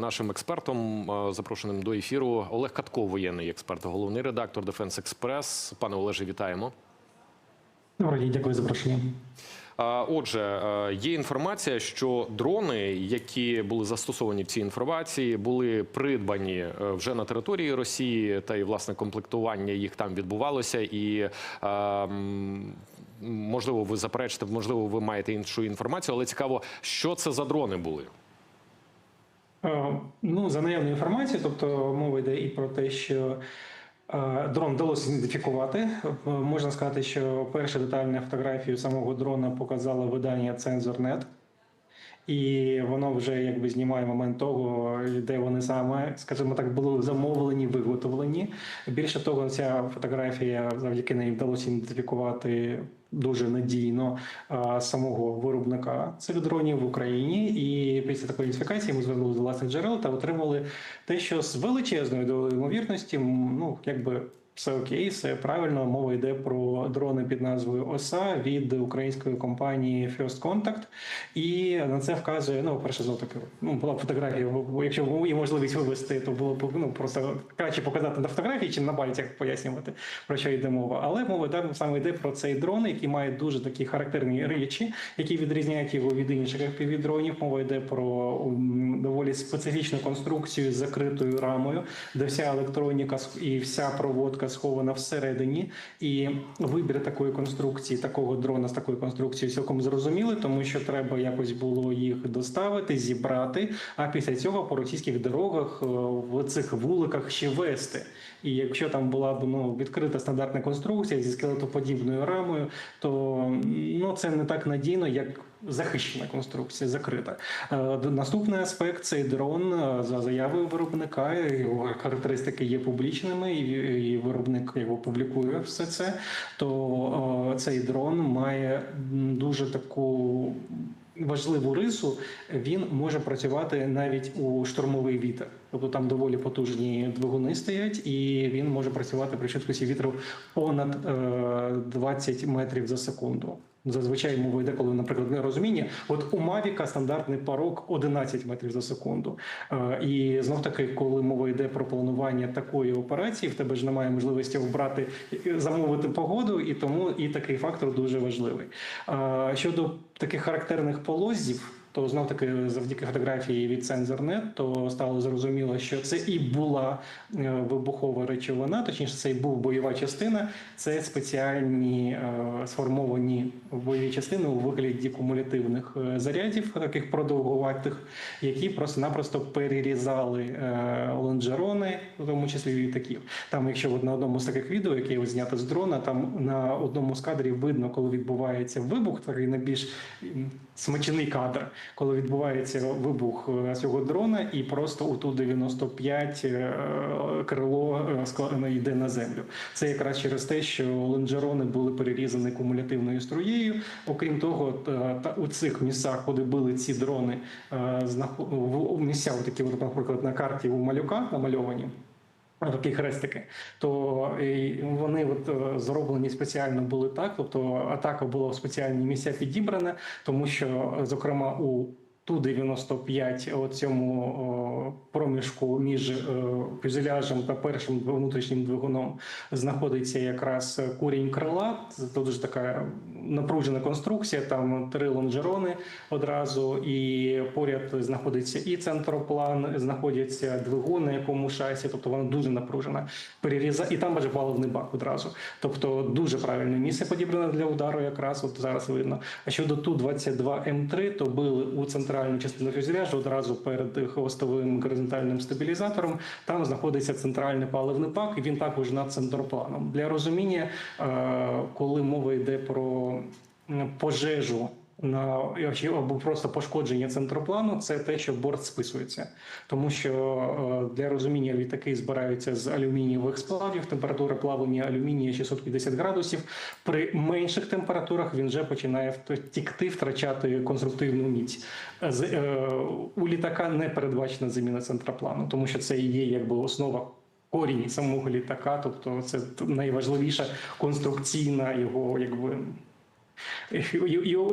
нашим експертом, е, запрошеним до ефіру, Олег Катко, воєнний експерт, головний редактор Дефенс Експрес. Пане Олеже, вітаємо. Добрый день, дякую за запрошення. Отже, е, є інформація, що дрони, які були застосовані в цій інформації, були придбані е, вже на території Росії, та й власне комплектування їх там відбувалося. І можливо, ви заперечите, можливо, ви маєте іншу інформацію, але цікаво, що це за дрони були. Е, Ну, за наявною інформацією, тобто мова йде і про те, що е, дрон вдалося ідентифікувати. Е, Можна сказати, що перша детальна фотографію самого дрона показала видання Цензорнет. І воно вже якби знімає момент того, де вони саме, скажімо так, були замовлені, виготовлені. Більше того, ця фотографія завдяки неї вдалося ідентифікувати дуже надійно самого виробника цих дронів в Україні. І після такої інфікації ми звернули до власних джерел та отримали те, що з величезною долею ймовірності, ну якби. Все окей, все правильно. Мова йде про дрони під назвою ОСА від української компанії First Contact. І на це вказує, ну, перше, знов таки, ну, була б фотографія, якщо є можливість вивести, то було б ну, просто краще показати на фотографії, чим на пальцях пояснювати, про що йде мова. Але мова йде саме йде про цей дрон, який має дуже такі характерні речі, які відрізняють його від інших FPV-дронів. Мова йде про доволі специфічну конструкцію з закритою рамою, де вся електроніка і вся проводка схована всередині. І вибір такої конструкції, такого дрона з такою конструкцією цілком зрозумілий, тому що треба якось було їх доставити, зібрати. А після цього по російських дорогах е, в цих вуликах ще вести. І якщо там була б ну відкрита стандартна конструкція зі скелетоподібною рамою, то ну це не так надійно, як захищена конструкція, закрита. Е, Наступний аспект цей дрон е, за заявою виробника. Його характеристики є публічними, і, виробник його публікує все це. То е, цей дрон має дуже таку. Важливу рису він може працювати навіть у штормовий вітер, тобто там доволі потужні двигуни стоять, і він може працювати при швидкості вітру понад е, 20 метрів за секунду. Зазвичай мова йде, коли, наприклад, не розуміння. От у Мавіка стандартний порог 11 метрів за секунду. Е, І знов таки, коли мова йде про планування такої операції, в тебе ж немає можливості обрати замовити погоду, і тому і такий фактор дуже важливий. Е, Щодо таких характерних полозів. То знов таки завдяки фотографії від Sensor.net, то стало зрозуміло, що це і була е, вибухова речовина, точніше, це і був бойова частина. Це спеціальні е, сформовані бойові частини у вигляді кумулятивних е, зарядів, таких продовгуватих, які просто-напросто перерізали лонжерони, в тому числі літаків. Там, якщо от на одному з таких відео, яке ось знято з дрона, там на одному з кадрів видно, коли відбувається вибух, такий найбільш смачний кадр, коли відбувається вибух е, цього дрона, і просто у ту 95 е, крило е, складено йде на землю. Це якраз через те, що лонжерони були перерізані кумулятивною струєю. Окрім того, та, у цих місцях, куди били ці дрони, місця, такі, наприклад, на карті у малюка намальовані. Такі хрестики, то і вони от е, зроблені спеціально були так. Тобто атака була в спеціальні місця підібрана, тому що, е, зокрема, у Ту-95 у цьому проміжку між е, фюзеляжем та першим внутрішнім двигуном знаходиться якраз курінь крила. Це дуже така напружена конструкція. Там три лонжерони одразу, і поряд знаходиться і центроплан, знаходяться двигун, на якому шасі, тобто вона дуже напружена. Переріза, і там аж паливний бак одразу. Тобто дуже правильне місце підібране для удару, якраз от зараз видно. А щодо Ту-22 М3, то били у центральну частину фюзеляжу одразу перед хвостовим горизонтальним стабілізатором. Там знаходиться центральний паливний бак, і він також над центропланом. Для розуміння, е, коли мова йде про пожежу. Або просто пошкодження центроплану це те, що борт списується, тому що е, для розуміння літаки збираються з алюмінієвих сплавів. Температура плавлення алюмінія 650 градусів. При менших температурах він вже починає тікти, втрачати конструктивну міць. Е, у літака не передбачена заміна центроплану, тому що це є якби основа. Корінь самого літака, тобто це найважливіша конструкційна його якби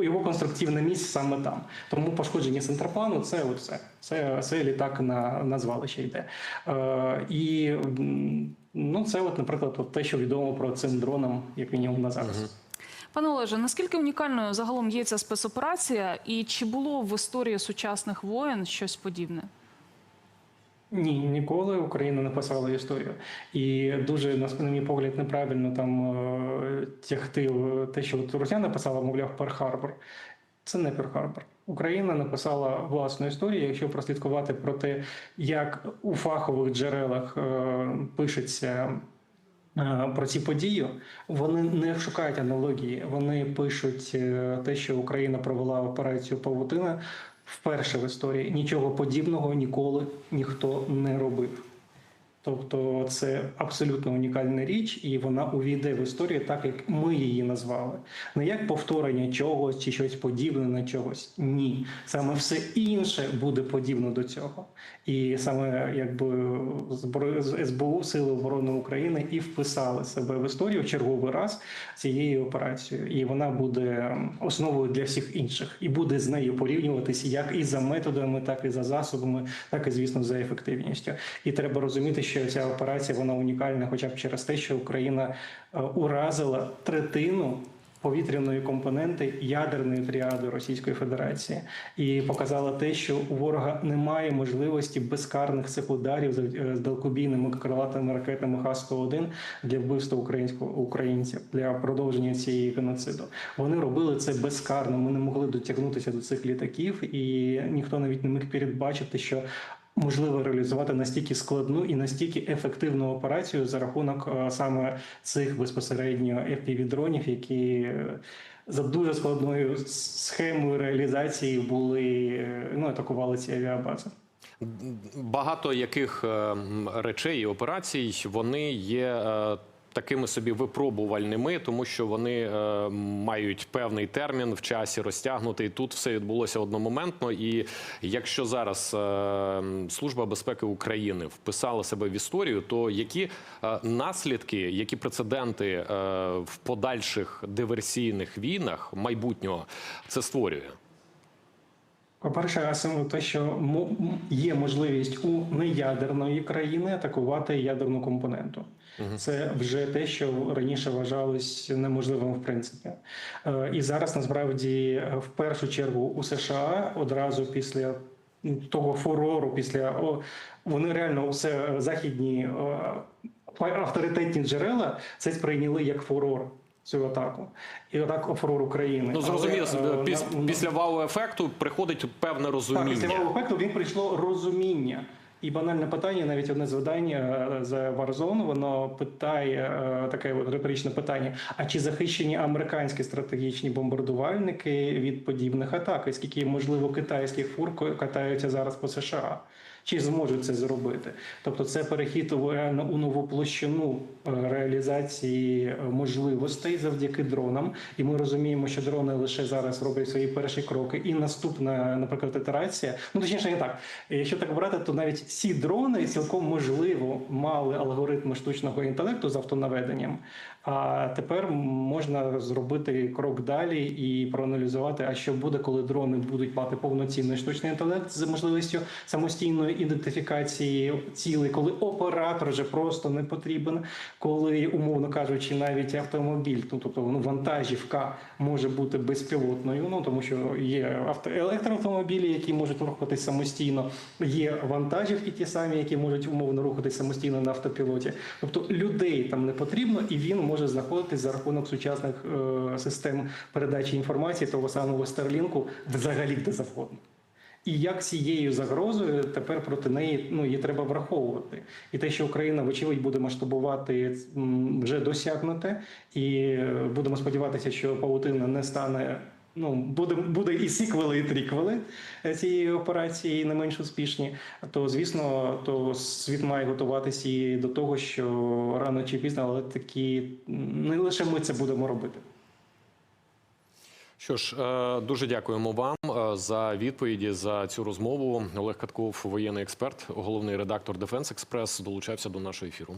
Його, конструктивне місце саме там. Тому пошкодження центроплану це оце. Це, це літак на, на звалище йде. Е, і ну, це, от, наприклад, от те, що відомо про цим дроном, як мінімум на зараз. Пане Олеже, наскільки унікальною загалом є ця спецоперація, і чи було в історії сучасних воєн щось подібне? Ні, ніколи Україна не писала історію. І дуже, на мій погляд, неправильно там е, тягти те, що от Росія написала, мовляв, Перл-Харбор. Це не Перл-Харбор. Україна написала власну історію. Якщо прослідкувати про те, як у фахових джерелах е, пишеться е, про ці події, вони не шукають аналогії. Вони пишуть е, те, що Україна провела операцію Павутина вперше в історії. Нічого подібного ніколи ніхто не робив. Тобто це абсолютно унікальна річ, і вона увійде в історію так, як ми її назвали. Не як повторення чогось чи щось подібне на чогось. Ні, саме все інше буде подібно до цього. І саме якби СБУ Сили оборони України і вписали себе в історію в черговий раз цією операцією, і вона буде основою для всіх інших, і буде з нею порівнюватися як і за методами, так і за засобами, так і звісно за ефективністю. І треба розуміти, що ця операція вона унікальна, хоча б через те, що Україна е, уразила третину. Повітряної компоненти ядерної тріади Російської Федерації і показала те, що у ворога немає можливості безкарних цих ударів з е, далекобійними крилатими ракетами Х-101 для вбивства українського українців для продовження цієї геноциду. Вони робили це безкарно. Ми не могли дотягнутися до цих літаків, і ніхто навіть не міг передбачити, що можливо реалізувати настільки складну і настільки ефективну операцію за рахунок е, саме цих безпосередньо FPV-дронів, які е, за дуже складною схемою реалізації були е, ну атакували ці авіабази. Багато яких е, речей і операцій вони є. Такими собі випробувальними, тому що вони е, мають певний термін в часі розтягнутий. Тут все відбулося одномоментно. І якщо зараз е, Служба безпеки України вписала себе в історію, то які е, наслідки, які прецеденти е, в подальших диверсійних війнах майбутнього це створює? По-перше, саме те, що є можливість у неядерної країни атакувати ядерну компоненту. Це вже те, що раніше вважалось неможливим в принципі. Е, І зараз насправді е, в першу чергу у США одразу після того фурору, після о, вони реально усе західні е, авторитетні джерела це сприйняли як фурор. Цю атаку і атаку фурор України. Ну зрозуміло, Але, е, піс- на- після вау-ефекту приходить певне так, розуміння. після мого ефекту він прийшло розуміння. І банальне питання, навіть одне з видань е, з Warzone, воно питає е, таке риторичне питання: а чи захищені американські стратегічні бомбардувальники від подібних атак? І скільки можливо китайських фур катаються зараз по США? Чи зможуть це зробити? Тобто, це перехід реально у нову площину е, реалізації е, можливостей завдяки дронам. І ми розуміємо, що дрони лише зараз роблять свої перші кроки. І наступна, наприклад, ітерація. Ну точніше, не так. Якщо так брати, то навіть ці дрони цілком можливо мали алгоритми штучного інтелекту з автонаведенням. А тепер можна зробити крок далі і проаналізувати, а що буде, коли дрони будуть мати повноцінний штучний інтелект з можливістю самостійної ідентифікації цілей, коли оператор вже просто не потрібен, коли, умовно кажучи, навіть автомобіль, ну, тобто ну, вантажівка може бути безпілотною, ну тому що є авто електроавтомобілі, які можуть рухатись самостійно, є вантажівки, ті самі, які можуть умовно рухатись самостійно на автопілоті. Тобто людей там не потрібно, і він може знаходитись за рахунок сучасних е, систем передачі інформації того самого Старлінку взагалі де завгодно. І як цією загрозою тепер проти неї ну її треба враховувати, і те, що Україна вочевидь буде масштабувати вже досягнуте, і е, будемо сподіватися, що павутина не стане. Ну, буде, буде і сіквели, і тріквели е, цієї операції не менш успішні. То звісно, то світ має готуватися і до того, що рано чи пізно, але такі не лише ми це будемо робити. Що ж, е, дуже дякуємо вам е, за відповіді за цю розмову. Олег Катков, воєнний експерт, головний редактор Дефенс Експрес, долучався до нашого ефіру.